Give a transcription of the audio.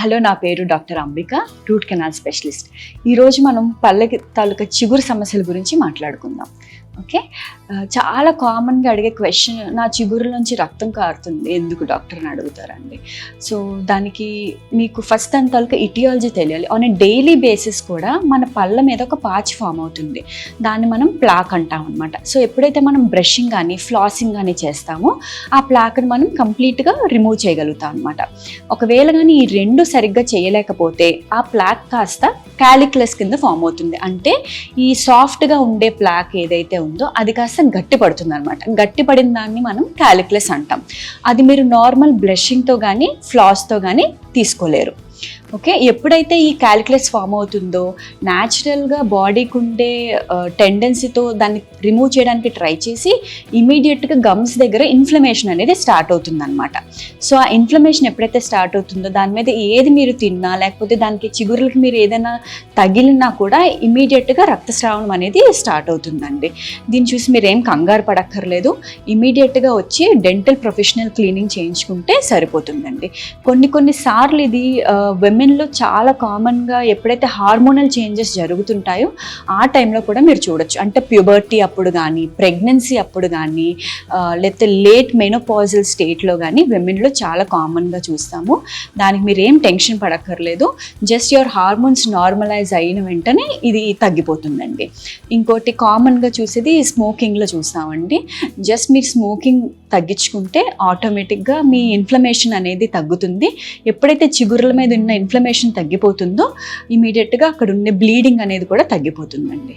Hello నా పేరు doctor Ambika root canal specialist. ఈరోజు మనం పల్లెకి తాలూకా చిగురు సమస్యల గురించి మాట్లాడుకుందాం. ఓకే? చాలా కామన్గా అడిగే క్వశ్చన్ నా చిగురు నుంచి రక్తం కారుతుంది ఎందుకు డాక్టర్ అని అడుగుతారండి? సో దానికి మీకు ఫస్ట్ దాని తాలూకా ఇటియాలజీ తెలియాలి. ఆన్ ఏ డైలీ బేసిస్ కూడా మన పళ్ళ మీద ఒక పాచ్ ఫామ్ అవుతుంది. దాన్ని మనం ప్లాక్ అంటాం అనమాట సో ఎప్పుడైతే మనం బ్రషింగ్ కానీ ఫ్లాసింగ్ కానీ చేస్తామో ఆ ప్లాక్ని మనం కంప్లీట్గా రిమూవ్ చేయగలుగుతాం అనమాట ఒకవేళ కానీ ఈ రెండు సరిగ్గా చేయలేకపోతే ఆ ప్లాక్ కాస్త క్యాలిక్యులస్ కింద ఫామ్ అవుతుంది. అంటే ఈ సాఫ్ట్గా ఉండే ప్లాక్ ఏదైతే ఉందో అది కాస్త గట్టి పడుతుంది అనమాట గట్టి పడిన దాన్ని మనం క్యాలిక్యులస్ అంటాం. అది మీరు నార్మల్ బ్లషింగ్తో కానీ ఫ్లాస్తో కానీ తీసుకోలేరు. ఓకే? ఎప్పుడైతే ఈ క్యాలిక్యులస్ ఫామ్ అవుతుందో న్యాచురల్గా బాడీకి ఉండే టెండెన్సీతో దాన్ని రిమూవ్ చేయడానికి ట్రై చేసి ఇమీడియట్గా గమ్స్ దగ్గర ఇన్ఫ్లమేషన్ అనేది స్టార్ట్ అవుతుందన్నమాట. సో ఆ ఇన్ఫ్లమేషన్ ఎప్పుడైతే స్టార్ట్ అవుతుందో దాని మీద ఏది మీరు తిన్నా లేకపోతే దానికి చిగురులకి మీరు ఏదైనా తగిలినా కూడా ఇమీడియట్గా రక్తస్రావం అనేది స్టార్ట్ అవుతుందండి. దీన్ని చూసి మీరు ఏం కంగారు పడక్కర్లేదు. ఇమీడియట్గా వచ్చి డెంటల్ ప్రొఫెషనల్ క్లీనింగ్ చేయించుకుంటే సరిపోతుందండి. కొన్ని కొన్ని కొన్నిసార్లు ఇది విమెన్లో చాలా కామన్గా ఎప్పుడైతే హార్మోనల్ చేంజెస్ జరుగుతుంటాయో ఆ టైంలో కూడా మీరు చూడొచ్చు. అంటే ప్యూబర్టీ అప్పుడు కానీ ప్రెగ్నెన్సీ అప్పుడు కానీ లేకపోతే లేట్ మెనోపాజల్ స్టేట్లో కానీ విమెన్లో చాలా కామన్గా చూస్తాము. దానికి మీరు ఏం టెన్షన్ పడక్కర్లేదు. జస్ట్ యువర్ హార్మోన్స్ నార్మలైజ్ అయిన వెంటనే ఇది తగ్గిపోతుందండి. ఇంకోటి కామన్గా చూసేది స్మోకింగ్లో చూస్తామండి. జస్ట్ మీరు స్మోకింగ్ తగ్గించుకుంటే ఆటోమేటిక్గా మీ ఇన్ఫ్లమేషన్ అనేది తగ్గుతుంది. ఎప్పుడైతే ఎప్పుడైతే చిగురుల మీద ఉన్న ఇన్ఫ్లమేషన్ తగ్గిపోతుందో ఇమీడియట్గా అక్కడ ఉండే బ్లీడింగ్ అనేది కూడా తగ్గిపోతుందండి.